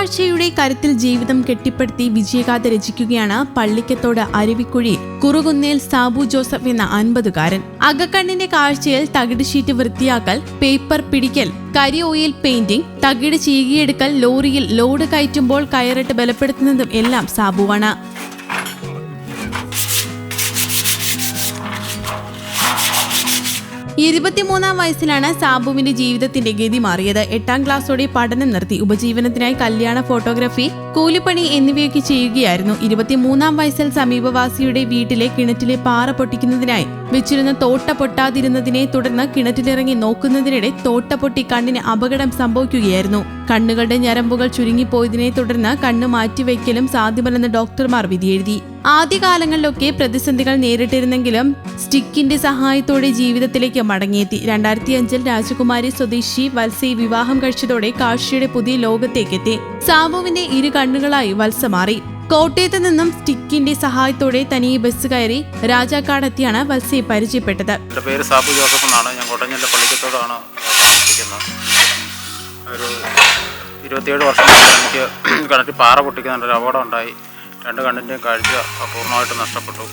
കാഴ്ചയുടെ കരുത്തിൽ ജീവിതം കെട്ടിപ്പടുത്തി വിജയഗാഥ രചിക്കുകയാണ് പള്ളിക്കത്തോട് അരുവിക്കുഴി കുറുകുന്നേൽ സാബു ജോസഫ് എന്ന അൻപതുകാരൻ. അകക്കണ്ണിന്റെ കാഴ്ചയിൽ തകിട് ഷീറ്റ് വൃത്തിയാക്കൽ പേപ്പർ പിടിക്കൽ കരി ഓയിൽ പെയിന്റിംഗ് തകിട് ചീകിയെടുക്കൽ ലോറിയിൽ ലോഡ് കയറ്റുമ്പോൾ കയറിട്ട് ബലപ്പെടുത്തുന്നതും എല്ലാം സാബുവാണ്. ഇരുപത്തിമൂന്നാം വയസ്സിലാണ് സാബുവിന്റെ ജീവിതത്തിന്റെ ഗതി മാറിയത്. എട്ടാം ക്ലാസ്സോടെ പഠനം നിർത്തി. ഉപജീവനത്തിനായി കല്യാണ ഫോട്ടോഗ്രാഫി കൂലിപ്പണി എന്നിവയൊക്കെ ചെയ്യുകയായിരുന്നു. ഇരുപത്തിമൂന്നാം വയസ്സിൽ സമീപവാസിയുടെ വീട്ടിലെ കിണറ്റിലെ പാറ പൊട്ടിക്കുന്നതിനായി വെച്ചിരുന്ന തോട്ട പൊട്ടാതിരുന്നതിനെ തുടർന്ന് കിണറ്റിലിറങ്ങി നോക്കുന്നതിനിടെ തോട്ട പൊട്ടി കണ്ണിന് അപകടം സംഭവിക്കുകയായിരുന്നു. കണ്ണുകളുടെ ഞരമ്പുകൾ ചുരുങ്ങിപ്പോയതിനെ തുടർന്ന് കണ്ണ് മാറ്റിവെക്കലും സാധ്യമല്ലെന്ന് ഡോക്ടർമാർ വിധിയെഴുതി. ആദ്യകാലങ്ങളിലൊക്കെ പ്രതിസന്ധികൾ നേരിട്ടിരുന്നെങ്കിലും സ്റ്റിക്കിന്റെ സഹായത്തോടെ ജീവിതത്തിലേക്ക് മടങ്ങിയെത്തി. രണ്ടായിരത്തി അഞ്ചിൽ രാജകുമാരി സ്വദേശി വത്സയെ വിവാഹം കഴിച്ചതോടെ കാഴ്ചയുടെ പുതിയ ലോകത്തേക്കെത്തി. സാബുവിന്റെ ഇരു കണ്ണുകളായി വത്സ മാറി. കോട്ടയത്ത് നിന്നും സ്റ്റിക്കിന്റെ സഹായത്തോടെ തനിയെ ബസ് കയറി രാജാക്കാടെത്തിയാണ് വത്സയെ പരിചയപ്പെട്ടത്. പേര് സാബു ഒരു ഇരുപത്തിയേഴ് വർഷം എനിക്ക് കിണറ്റിൽ പാറ പൊട്ടിക്കുന്നുണ്ട് ഒരു അപകടം ഉണ്ടായി. രണ്ട് കണ്ണിന്റെയും കാഴ്ച പൂർണമായിട്ട് നഷ്ടപ്പെട്ടു.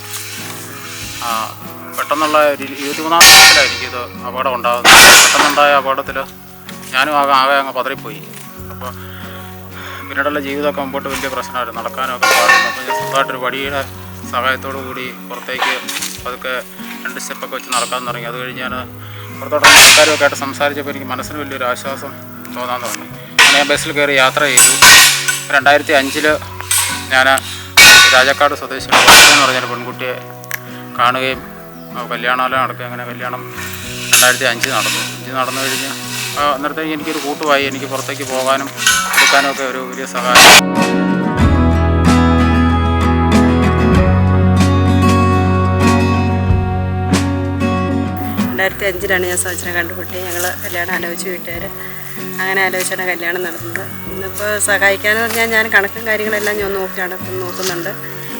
പെട്ടെന്നുള്ള ഒരു ഇരുപത്തിമൂന്നാം വയസ്സിലാണ് എനിക്കിത് അപകടം ഉണ്ടാകുന്നത്. പെട്ടെന്നുണ്ടായ അപകടത്തിൽ ഞാനും ആകെ ആകെ അങ്ങ് പതറിപ്പോയി. അപ്പോൾ പിന്നീടുള്ള ജീവിതമൊക്കെ മുമ്പോട്ട് വലിയ പ്രശ്നമായിരുന്നു. നടക്കാനൊക്കെ പാടുന്നു അപ്പോൾ ഞാൻ സ്വന്തമായിട്ടൊരു വടിയുടെ സഹായത്തോടു കൂടി പുറത്തേക്ക് അതൊക്കെ രണ്ട് സ്റ്റെപ്പൊക്കെ വെച്ച് നടക്കാൻ തുടങ്ങി. അത് കഴിഞ്ഞ് ഞാൻ പുറത്തോട്ട് ആൾക്കാരുമൊക്കെ ആയിട്ട് സംസാരിച്ചപ്പോൾ എനിക്ക് മനസ്സിന് വലിയൊരു ആശ്വാസം തോന്നാൻ തുടങ്ങി. ഞാൻ ബസ്സിൽ കയറി യാത്ര ചെയ്തു. രണ്ടായിരത്തി അഞ്ചിൽ ഞാൻ രാജാക്കാട് സ്വദേശി എന്ന് പറഞ്ഞൊരു പെൺകുട്ടിയെ കാണുകയും ആ നടക്കുക. അങ്ങനെ കല്യാണം രണ്ടായിരത്തി അഞ്ച് നടന്നു. അഞ്ച് നടന്നു കഴിഞ്ഞ് അന്നേരത്തേക്ക് എനിക്കൊരു കൂട്ടുമായി. എനിക്ക് പുറത്തേക്ക് പോകാനും എടുക്കാനും ഒക്കെ ഒരു വലിയ സഹായം. രണ്ടായിരത്തി അഞ്ചിലാണ് ഞാൻ സഹചരം കണ്ടുപിട്ടി ഞങ്ങൾ കല്യാണം ആലോചിച്ച് വീട്ടുകാർ അങ്ങനെ ആലോചിച്ചാണ് കല്യാണം നടന്നത് ഇന്നിപ്പോൾ സഹായിക്കാന്ന് പറഞ്ഞാൽ ഞാൻ കണക്കും കാര്യങ്ങളെല്ലാം ഞാൻ നോക്കി നടക്കും നോക്കുന്നുണ്ട്.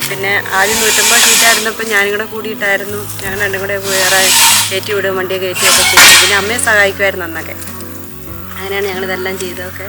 പിന്നെ ആദ്യം നൂറ്റമ്പത് വീട്ടായിരുന്നപ്പോൾ ഞാനും കൂടെ കൂടിയിട്ടായിരുന്നു. ഞങ്ങൾ രണ്ടും കൂടെ വേറെ കയറ്റി വിടും വണ്ടിയെ കയറ്റിയൊക്കെ ചെയ്യും പിന്നെ അമ്മയെ സഹായിക്കുമായിരുന്നു അന്നൊക്കെ. അങ്ങനെയാണ് ഞങ്ങളിതെല്ലാം ചെയ്തതൊക്കെ.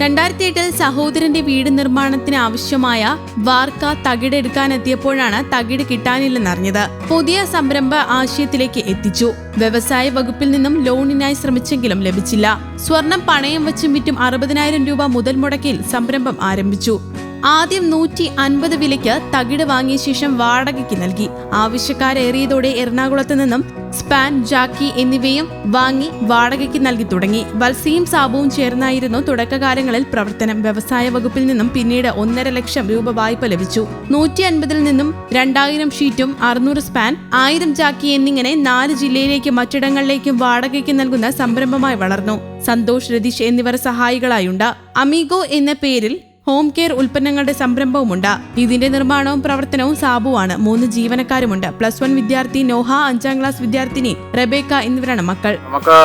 രണ്ടായിരത്തി എട്ടിൽ സഹോദരന്റെ വീട് നിർമ്മാണത്തിന് ആവശ്യമായ വാർക്ക തകിട് എടുക്കാനെത്തിയപ്പോഴാണ് തകിട് കിട്ടാനില്ലെന്നറിഞ്ഞത്. പുതിയ സംരംഭ ആശയത്തിലേക്ക് എത്തിച്ചു. വ്യവസായ വകുപ്പിൽ നിന്നും ലോണിനായി ശ്രമിച്ചെങ്കിലും ലഭിച്ചില്ല. സ്വർണം പണയം വെച്ചും വിറ്റും അറുപതിനായിരം രൂപ മുതൽ മുടക്കിൽ സംരംഭം ആരംഭിച്ചു. ആദ്യം നൂറ്റി അൻപത് വിലയ്ക്ക് തകിട് വാങ്ങിയ ശേഷം വാടകയ്ക്ക് നൽകി. ആവശ്യക്കാരേറിയതോടെ എറണാകുളത്ത് നിന്നും സ്പാൻ ജാക്കി എന്നിവയും വാങ്ങി വാടകയ്ക്ക് നൽകി തുടങ്ങി. വത്സയും സാബുവും ചേർന്നായിരുന്നു തുടക്കകാലങ്ങളിൽ പ്രവർത്തനം. വ്യവസായ വകുപ്പിൽ നിന്നും പിന്നീട് ഒന്നര ലക്ഷം രൂപ വായ്പ ലഭിച്ചു. നൂറ്റി അൻപതിൽ നിന്നും രണ്ടായിരം ഷീറ്റും അറുന്നൂറ് സ്പാൻ ആയിരം ജാക്കി എന്നിങ്ങനെ നാല് ജില്ലയിലേക്കും മറ്റിടങ്ങളിലേക്കും വാടകയ്ക്ക് നൽകുന്ന സംരംഭമായി വളർന്നു. സന്തോഷ് രതീഷ് എന്നിവർ സഹായികളായുണ്ട്. അമീഗോ എന്ന പേരിൽ ഹോം കെയർ ഉൽപ്പന്നങ്ങളുടെ സംരംഭവുമുണ്ട്. ഇതിന്റെ നിർമ്മാണവും പ്രവർത്തനവും സാബുവാണ്. മൂന്ന് ജീവനക്കാരുമുണ്ട്. പ്ലസ് വൺ വിദ്യാർത്ഥി നോഹ അഞ്ചാം ക്ലാസ് വിദ്യാർത്ഥിനി റബേക്ക എന്നിവരാണ് മക്കൾ. നമുക്ക്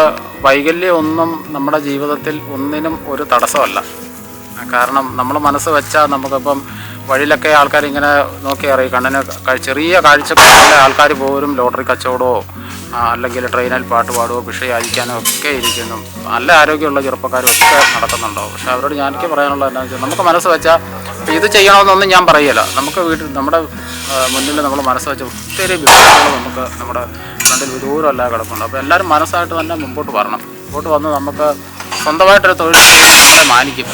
വൈകല്യം ഒന്നും നമ്മുടെ ജീവിതത്തിൽ ഒന്നിനും ഒരു തടസ്സമല്ല. കാരണം നമ്മൾ മനസ്സ് വെച്ചാൽ നമുക്കിപ്പം വഴിയിലൊക്കെ ആൾക്കാർ ഇങ്ങനെ നോക്കി അറിയും. കണ്ണിന് ചെറിയ കാഴ്ചക്കുള്ള ആൾക്കാർ പോലും ലോട്ടറി കച്ചവടമോ അല്ലെങ്കിൽ ട്രെയിനിൽ പാട്ട് പാടുകയോ ഭിക്ഷ യാചിക്കാനോ ഒക്കെ ഇരിക്കുന്നു. നല്ല ആരോഗ്യമുള്ള ചെറുപ്പക്കാരും ഒക്കെ നടക്കുന്നുണ്ടോ പക്ഷെ അവരോട് ഞാൻ എനിക്ക് പറയാനുള്ളത് എന്താണെന്ന് വെച്ചാൽ നമുക്ക് മനസ്സ് വെച്ചാൽ ഇത് ചെയ്യണമെന്നൊന്നും ഞാൻ പറയില്ല. നമുക്ക് വീട്ടിൽ നമ്മുടെ മുന്നിൽ നമ്മൾ മനസ്സ് വെച്ച ഒത്തിരി ബിസിനസ്സുകൾ നമുക്ക് നമ്മുടെ ഫ്രണ്ടിൽ ദൂരമല്ല കിടക്കുന്നുണ്ട് അപ്പോൾ എല്ലാവരും മനസ്സായിട്ട് തന്നെ മുമ്പോട്ട് വരണം. മുമ്പോട്ട് വന്ന് നമുക്ക് സ്വന്തമായിട്ടൊരു തൊഴിൽ മാനിക്കും.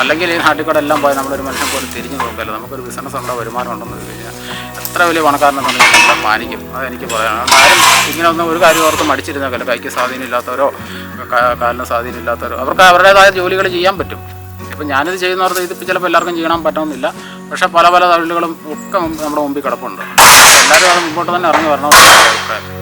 അല്ലെങ്കിൽ ഈ നാട്ടിൽ കൂടെ എല്ലാം പോയി നമ്മളൊരു മനുഷ്യൻ പോലും തിരിഞ്ഞു നോക്കില്ല. നമുക്കൊരു ബിസിനസ് ഉണ്ടോ വരുമാനം ഉണ്ടെന്ന് കഴിഞ്ഞാൽ എത്ര വലിയ പണക്കാരനെന്നുണ്ടെങ്കിൽ നമ്മളെ മാനിക്കും അതെനിക്ക് പറയാം ആരും ഇങ്ങനെ ഒന്നും ഒരു കാര്യം ഓർത്ത് മടിച്ചിരുന്നേക്കല്ല കൈക്ക് സ്വാധീനമില്ലാത്തവരോ കാലിന് സ്വാധീനമില്ലാത്തവരോ അവർക്ക് അവരുടേതായ ജോലികൾ ചെയ്യാൻ പറ്റും. ഇപ്പം ഞാനിത് ചെയ്യുന്നവർക്ക് ഇതിപ്പോൾ ചിലപ്പോൾ എല്ലാവർക്കും ചെയ്യണം പറ്റണമെന്നില്ല. പക്ഷേ പല പല തൊഴിലുകളും ഒക്കെ നമ്മുടെ മുമ്പിൽ കിടപ്പുണ്ട്. എല്ലാവരും അത് മുമ്പോട്ട് തന്നെ ഇറങ്ങി വരണമെന്നാണ് അഭിപ്രായം.